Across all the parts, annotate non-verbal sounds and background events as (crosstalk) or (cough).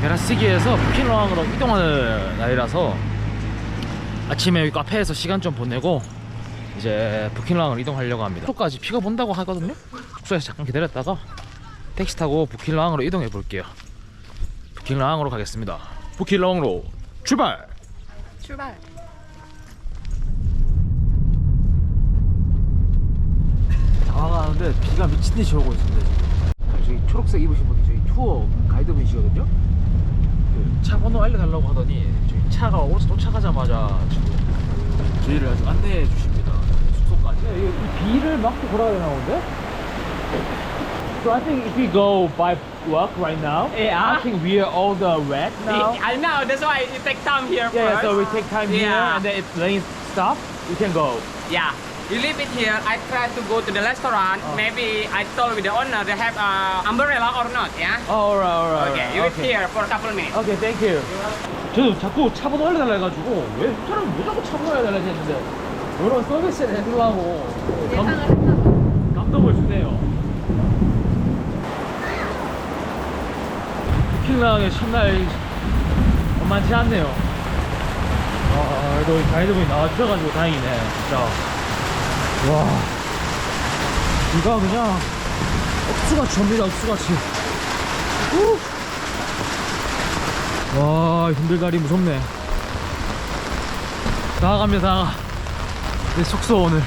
베라스기에서 부킹랑으로 이동하는 날이라서 아침에 여기 카페에서 시간 좀 보내고 이제 부킹랑을 이동하려고 합니다. 숙소까지 비가 본다고 하거든요. 숙소에서 잠깐 기다렸다가 택시 타고 부킹랑으로 이동해 볼게요. 부킹랑으로 가겠습니다. 부킹랑으로 출발! 출발. 다가가는데 비가 미친 듯이 오고 있습니다. 저기 초록색 입으신 분이 저희 투어 가이드분이시거든요. 그 차 번호 알려달라고 하더니 저희 차가 오른쪽 도착하자마자 지금 저희를 아주 안내해 주십니다. 숙소까지. 이, 비를 막고 걸어야 되나 본데? So I think if we go by walk right now, Yeah. I think we are all the wet now. I know, that's why it take time here Yeah, first. so we take time here Yeah. and then if rain stop, we can go. Yeah. You leave it here. I try to go to the restaurant. Oh. Maybe I told with the owner they have uh, umbrella or not. Yeah. Oh, alright, alright. Okay. You wait here for a couple minutes. 오케이, 땡큐. 저도 자꾸 차 번호 알려달라 해가지고 왜 사람 왜 자꾸 차 번호 알려달라 했는데 이런 서비스를 해주려고 감, 했나 감동을 주네요. 부킹랑의 첫날 만만치 않네요. 아, 그래도 가이드분이 나와주셔가지고 다행이네, 진짜. 와, 비가 그냥 억수같이 옵니다, 억수같이. 우! 와 힘들다리 무섭네 나가갑니다 나가 내 숙소 오늘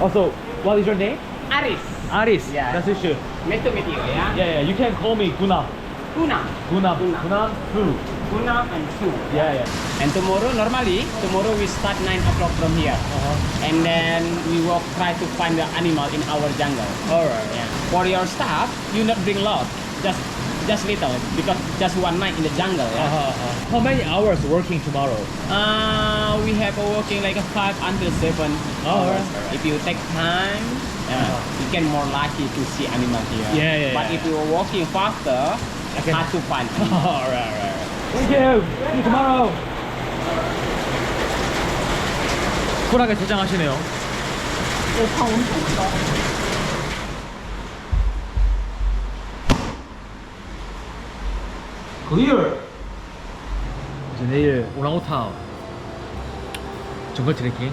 Also, what is your name? Aris. Aris Yeah. That's issue Nice to meet you. Yeah. Yeah, yeah, you can call me Guna Tuna. Guna, Guna. Guna, Fu Tuna and Sue. Yeah, yeah And tomorrow, normally, tomorrow we start 9 o'clock from here. uh-huh. And then we will try to find the animal in our jungle. Alright Yeah. For your stuff, you not bring lot. Just just little because just one night in the jungle. Yeah. uh-huh, uh-huh. How many hours working tomorrow? Uh, we have a working like a five until seven Oh, hours. alright. If you take time, uh, Uh-huh. you can more lucky to see animal here. Yeah, yeah, But yeah. if you are walking faster, I can- hard to find. (laughs) alright, alright Thank you See you tomorrow 쿨하게 퇴장하시네요. 오방 엄청 크다. 클리어 이제 내일 오랑우탄 정글 트레킹을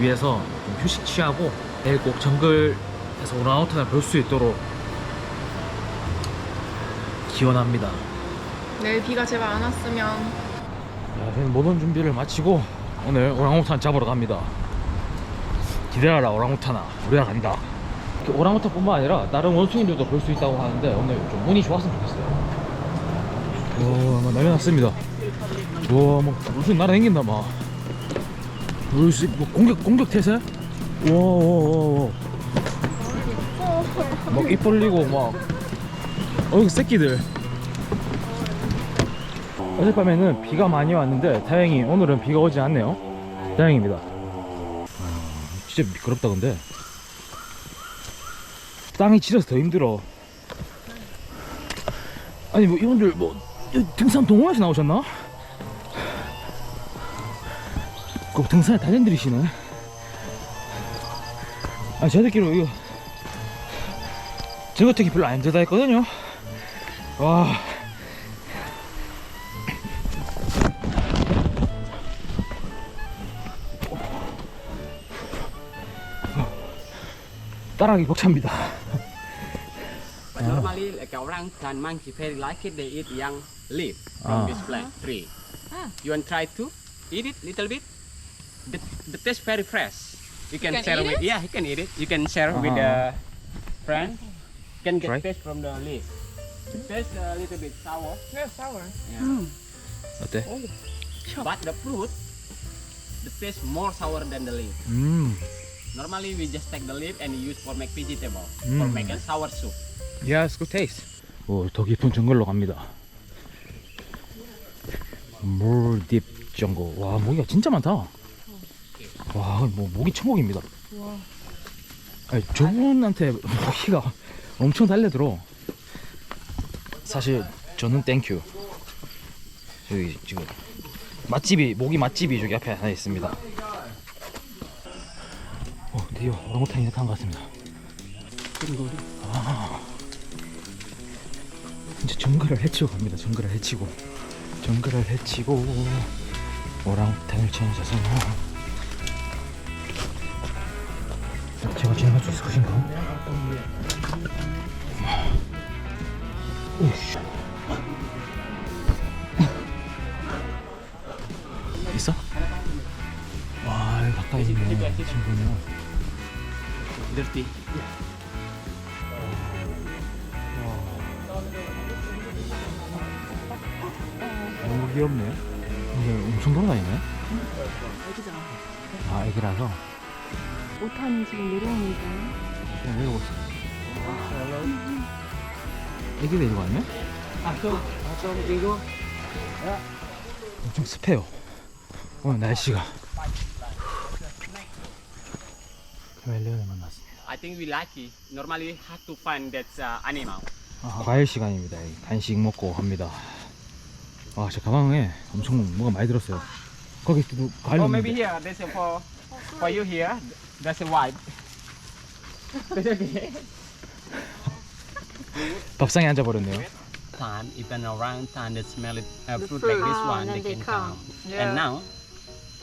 위해서 좀 휴식 취하고 내일 꼭 정글에서 오랑우탄을 볼 수 있도록 기원합니다 내일 비가 제발 안 왔으면 야, 모든 준비를 마치고 오늘 오랑우탄 잡으러 갑니다 기다려라 오랑우탄아 우리가 간다 오랑우탄 뿐만 아니라 다른 원숭이들도 볼 수 있다고 하는데 오늘 좀 운이 좋았으면 좋겠어요 와, 막 난리 났습니다. 와, 막 무슨 날아다닌다 막. 무슨 뭐 공격 공격 태세? 와, 와, 와, 와. 막 입 벌리고 막. 어, 새끼들. 어젯밤에는 비가 많이 왔는데 다행히 오늘은 비가 오지 않네요. 다행입니다. 아, 진짜 미끄럽다 근데. 땅이 지려서 더 힘들어. 아니 뭐 이분들 뭐 등산 동호회에서 나오셨나? 꼭 등산에 단연들이시네. 아 저희들끼리 이거 저거택이 별로 안 힘들다 했거든요. 와. 따라가기 벅찹니다. But normally, like orang and monkey very like it. They eat young leaf from Ah. this plant tree. You want try to eat it little bit? The, the taste very fresh. You can, can share eat with it? yeah, you can eat it. You can share with Uh-huh. the friend. Can get Try. taste from the leaf. The taste a little bit sour. 왜 sour? Yeah. 어때? But the fruit, the taste more sour than the leaf. 음. Normally we just take the leaf and use for make vegetable, for Mm. make a sour soup. Yeah, it's good taste. 오, 더 깊은 정글로 갑니다. 몰딥 정글. 와, 모기가 진짜 많다. 와, 뭐 모기 천국입니다. 아니, 저분한테 모기가 엄청 달려들어. 사실 저는 땡큐. 여기 지금 맛집이 모기 맛집이 저기 앞에 하나 있습니다. 어, 드디어 오랑우탄이 나타난 것 같습니다. 진짜 정글을 해치고 갑니다. 정글을 해치고 정글을 해치고 오랑우탄을 찾아서 제가 지나갈 수 있을 것인가? 오씨 있어? 와 가까이 있네 친구는 Dirty. 너무 귀엽네 근데 엄청 돌아다니네 애기잖아. 아 애기라서 오탄이 지금 내려오는데. 그냥 내려오고 있어 애기 데리고 왔네? 엄청 습해요 오늘 날씨가 카멜레온을 만났습니다 I think we lucky. Normally have to find that uh, animal. 아, 과일 시간입니다 이 간식 먹고 합니다 아 제 가방에 엄청 뭐가 많이 들었어요 거기 또 과일 Oh, maybe 있는데 here. There's a for for you here. That's a white. That's okay. 밥상에 앉아버렸네요 Plant, even around time that smell it, uh, fruit like this Ah, one, they they can come. And now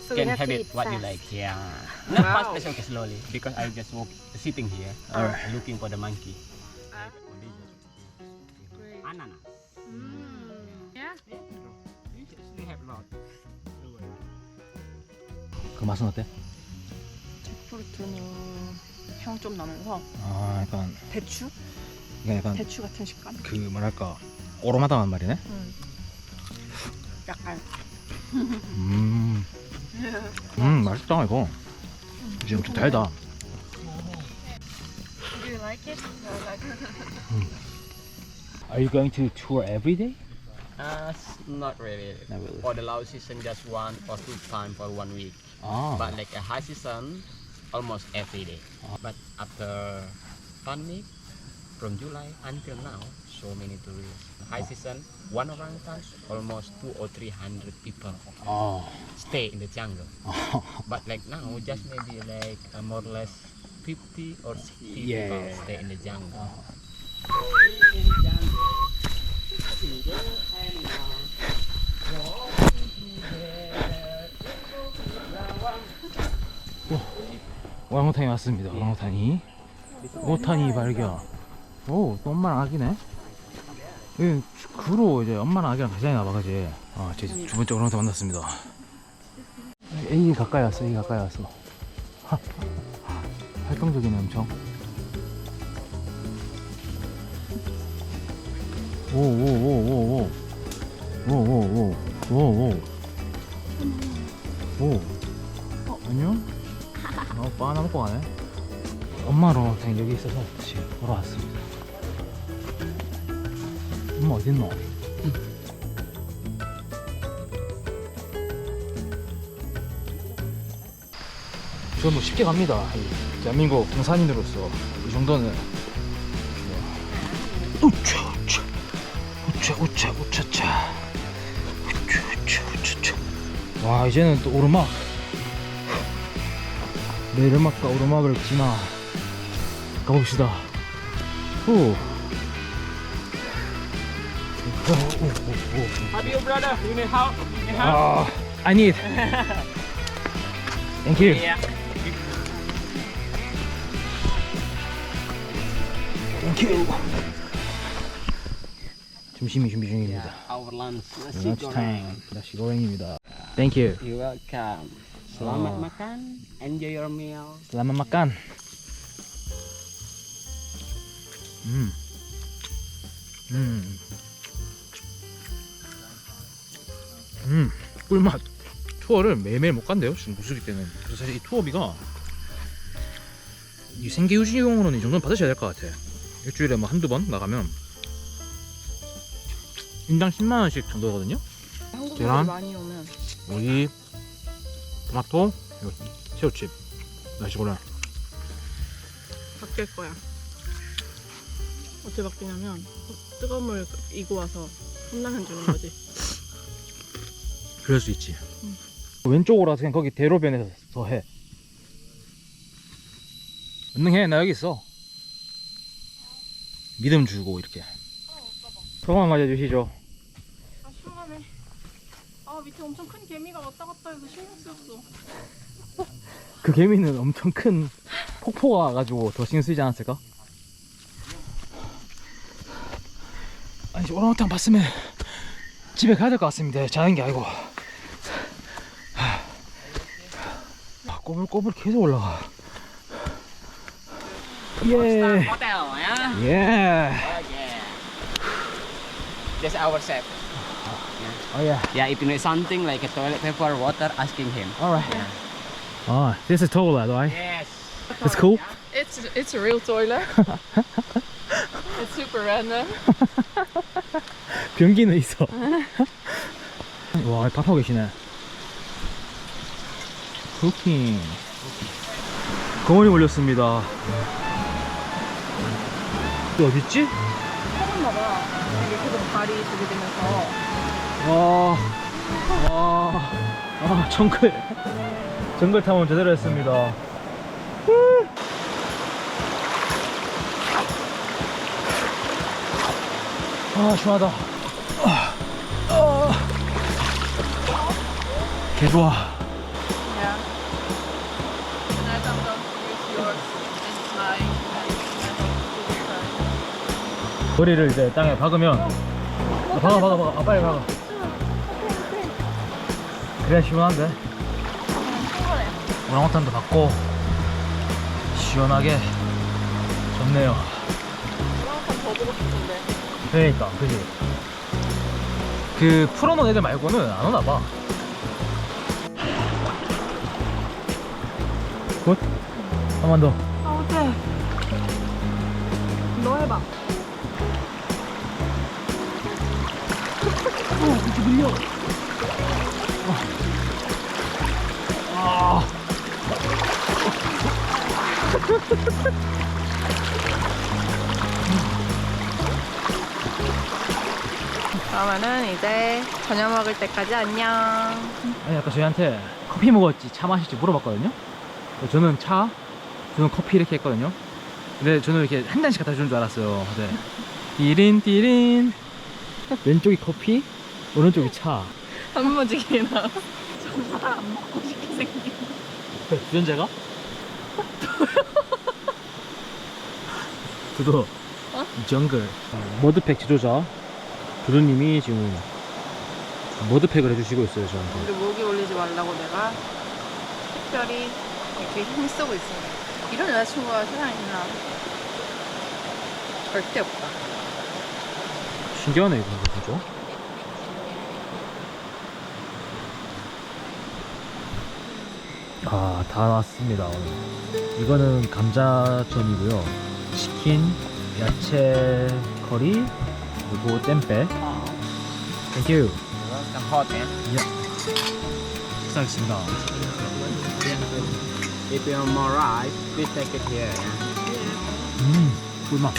So can have it what you like. Yeah. Not Wow. fast, but okay, slowly because I just walk sitting here, uh, looking for the monkey. Ananas. Yeah. They have lot. 그 맛은 어때? 잭프루트는 향 좀 나면서 아 약간 대추? 이게 약간 대추 같은 식감? 그 뭐랄까 오로마다만 말이네 음. 약간. 음, 음 맛있다 이거 지금 좀 달다 (laughs) Do you like it? Are you going to tour every day? Uh, s- not really. Not really. For the low season, just one or two time for one week. 아, But like a high season, almost every day. But after pandemic, from July until now, so many tourists. High season, one orangutan, almost two or three hundred people 아, stay in the jungle. (laughs) But like now, just maybe like uh, more or less 50 or 60 Yeah. people stay in the jungle. 오랑우탄이 왔습니다. 오랑우탄이 오탄이 발견. 오, 또 엄마랑 아기네. 이 주로 이제 엄마랑 아기랑 같이 다니나 봐, 그지? 아, 제 두 번째 오랑우탄 만났습니다. 애기 가까이 왔어, 애기 가까이 왔어. 하, 활동적이네, 엄청. 오, 오, 오, 오, 오. 오, 오, 오. 오, 오. 오. 어, 안녕? 어, 바나나 먹고 가네. 엄마로 그냥 여기 있어서 지금 보러 왔습니다. 엄마 어딨노? 저뭐 쉽게 갑니다. 이 대한민국 등산인으로서 이 정도는 우차 우차 우차 우차 우차차 우차 우차 우차차 와 이제는 또 오르막 내리막과 오르막을 지나 가봅시다. 후. 오, 오, 오, 오. How do you, brother? You need help? You need help? 아, I need. Thank you. Yeah. Thank you. 점심이 준비 중입니다. Our lunch, nasi Lunch goreng. time. 다시 고랭입니다. Thank you. You're welcome. Selamat Oh. makan. Enjoy your meal. Selamat makan. 음. 음. 음. 꿀맛. 투어를 매일매일 못 간대요. 지금 무수리 때는. 그래서 사실 이 투어비가 이 생계 유지용으로는 이 정도는 받으셔야 될 것 같아. 일주일에 뭐 한두 번 나가면 인당 10만 원씩 정도거든요. 한국인들이 계란? 많이 오면 오이, 토마토, 그리고 새우칩. 다시 골라. 바뀔 거야. 어떻게 바뀌냐면 뜨거운 물 이고 와서 컵라면 주는 거지. (laughs) 그럴 수 있지. 응. 왼쪽으로 와서 그냥 거기 대로변에서 더 해. 은능해, 나 여기 있어. 믿음 주고 이렇게. 소감 한마디 해주시죠. 아 시원하네. 아 밑에 엄청 큰 개미가 왔다 갔다 해서 신경 쓰였어. (laughs) 그 개미는 엄청 큰 폭포가 와가지고 더 신경 쓰이지 않았을까? 아니 오랑우탄 봤으면 집에 가야 될 것 같습니다. 자는 게 아니고. 꼬불꼬불 계속 올라가. 예. Hotel, yeah. 예. Oh yeah. That's our chef. 어 예. Yeah, if you need something like a toilet paper, water, asking him. Alright. 아, this is toilet, right? Yes. It's cool. It's it's a real toilet. it's super random. 변기는 있어. 와, 밥하고 계시네. 쿠킹. 거머리 몰렸습니다. 이거 어딨지? 처음 봐봐. 이게 계속 발이 저기 되면서 와, 와, 아, 정글. 정글 탐험 제대로 했습니다. 후. 아, 시원하다. 아, 아. 개 좋아. 머리를 이제 땅에 박으면 아, 박아 박아 박아. 아, 빨리 박아. 그래야 시원한데. 오랑우탄도 받고 시원하게 좋네요. 한번 더 보고 싶은데. 그러니까 그지? 그 풀어놓은 애들 말고는 안 오나봐. 굿? 한 번 더. 아 어때? 너 해봐. 아. 그러면은 이제 저녁 먹을 때까지 안녕. 아니 아까 저희한테 커피 먹었지 차 마실지 물어봤거든요 저는 차 저는 커피 이렇게 했거든요 근데 저는 이렇게 한 잔씩 갖다 주는 줄 알았어요 네. 띠린 띠린 왼쪽이 커피 오른쪽이 차 한번지게 나왔어. 정말 안 먹고 싶게 생긴. 주전자가? 두도 정글 머드팩 지도자 두두님이 지금 머드팩을 해주시고 있어요 저한테 우리 모기 올리지 말라고 내가 특별히 이렇게 힘쓰고 있습니다. 이런 여자친구가 세상에 있나? 절대 없다. 신기하네 이거 그죠? 아, 다 나왔습니다. 오늘. 이거는 감자전이고요. 치킨, 야채 커리, 그리고 땜빼. 땡큐. Welcome hot, man. 식사하겠습니다. If you want more rice, please take it here. 음, 꿀맛.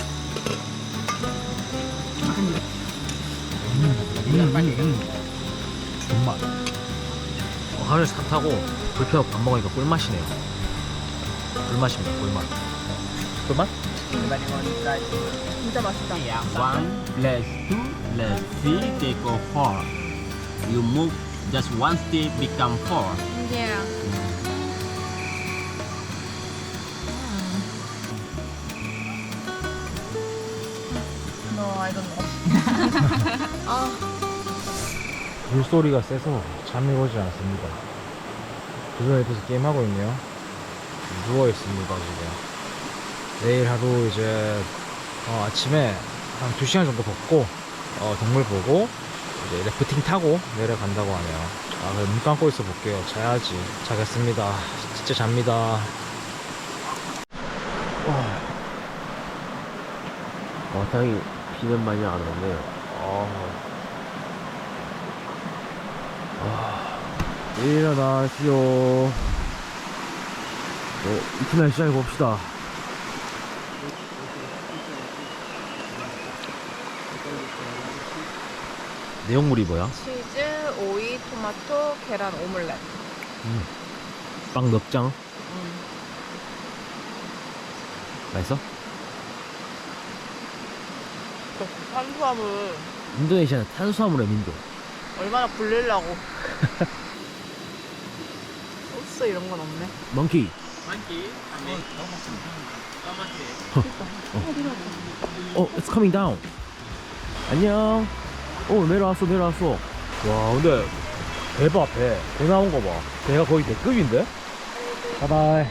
음, 음, 음, 음. 존맛. 어, 하루에 차 타고 불 켜고 밥 먹으니까 꿀맛이네요. 꿀맛입니다, 꿀맛. 꿀맛? 진짜 맛있다. One plus two plus three take off four. You move just one stick become four. Yeah. No, I don't know. 아, 물소리가 세서 잠이 오지 않습니다. 그거 옆에서 게임하고 있네요. 누워 있습니다, 지금. 내일 하루 이제 어, 아침에 한 2시간 정도 걷고 어, 동물 보고 이제 래프팅 타고 내려간다고 하네요. 아, 그럼 눈 감고 있어 볼게요. 자야지. 자겠습니다. 진짜 잡니다. 어, 다행히 비는 많이 안 오네요. 아, 일어나시오. 어, 이튿날 시작해 봅시다. 내용물이 뭐야? 치즈, 오이, 토마토, 계란, 오믈렛. 빵 넉장? 맛있어? 탄수화물 인도네시아는 탄수화물의 민족. 얼마나 굴리려고. (laughs) 이런 건 없네. 멍키. 어, it's coming down. 안녕. 어, 내려왔어, 내려왔어. 와, 근데 대박 배. 배 나온 거 봐. 배가 거의 대급인데? 바이바이.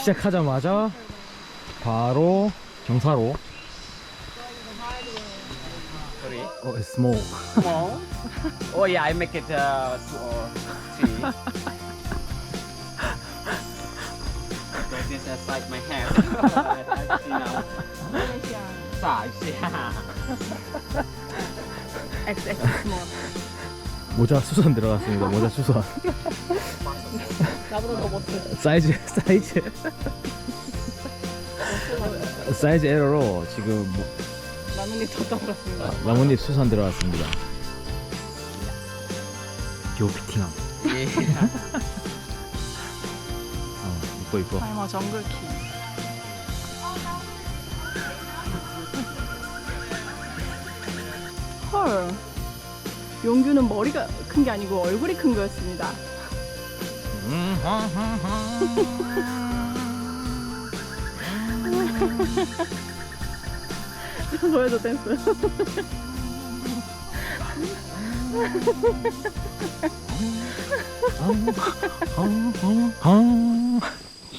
시작하자마자 바로 경사로. Sorry. 어, it's smoke. Small. (laughs) oh yeah, I make it uh, two or three. Is like my. (laughs) Size, yeah. (laughs) XX. 모자 수선 들어갔습니다. 모자 수선. 나보다 더 못해. 사이즈 사이즈 사이즈 에러로 지금 뭐- 나뭇잎 더 떨어졌습니다. 나뭇잎 수선 들어갔습니다. 겨우 피팅함. yeah. 어, 이뻐 이뻐. 타이머 정글키. 헐. 용규는 머리가 큰 게 아니고 얼굴이 큰 거였습니다. (laughs) 보여줘 댄스. (laughs)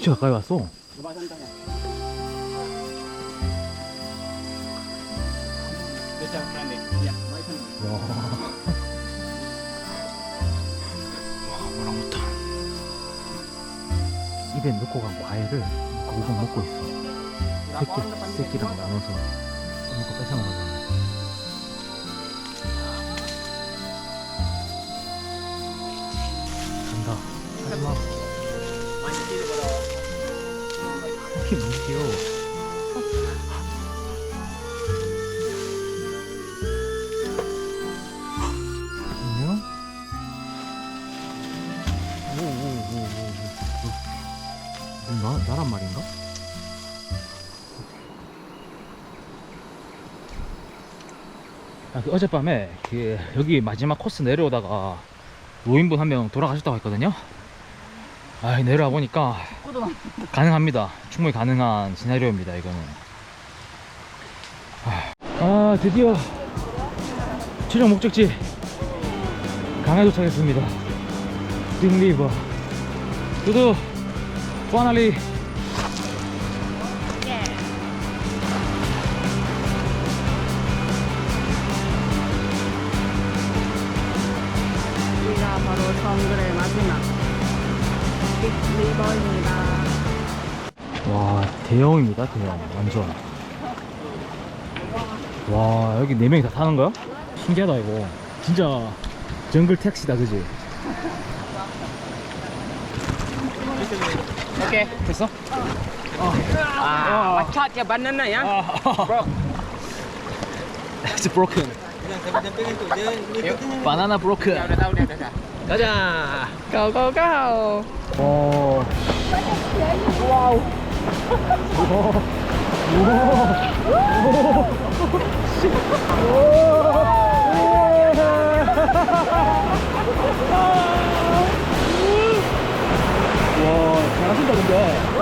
진짜 가까이 왔어. 입에 넣고 간 과일을 거기서 먹고 있어. 새끼, 새끼랑 나눠서 먹고 뺏어 먹어서. 간다. 하지마. 이게 너무 귀여워. 나, 나란 말인가? 아, 그 어젯밤에 그 여기 마지막 코스 내려오다가 노인분 한 명 돌아가셨다고 했거든요. 아 내려와 보니까 가능합니다. 충분히 가능한 시나리오입니다. 이거는. 아, 아 드디어 최종 목적지 강에 도착했습니다. 딩리버 두두 파나리 대형입니다 대형 완전 와 여기 네 명이 다 타는 거야? 신기하다 이거 진짜 정글 택시다 그지? Okay. 됐어? Ah, watch out your banana, yeah? Bro. It's broken 바나나 dah. 가자 Go go go. 어. 와, 잘하신다 근데.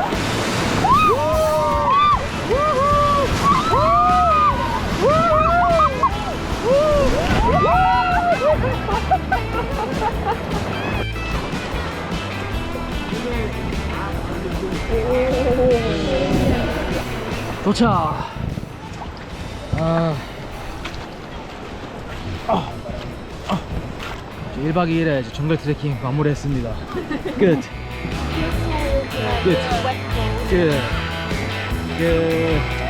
도착. 아. 아. 아. 1박 2일에 이제 정글 트레킹 마무리했습니다. (laughs) 끝. 끝. 끝. 끝.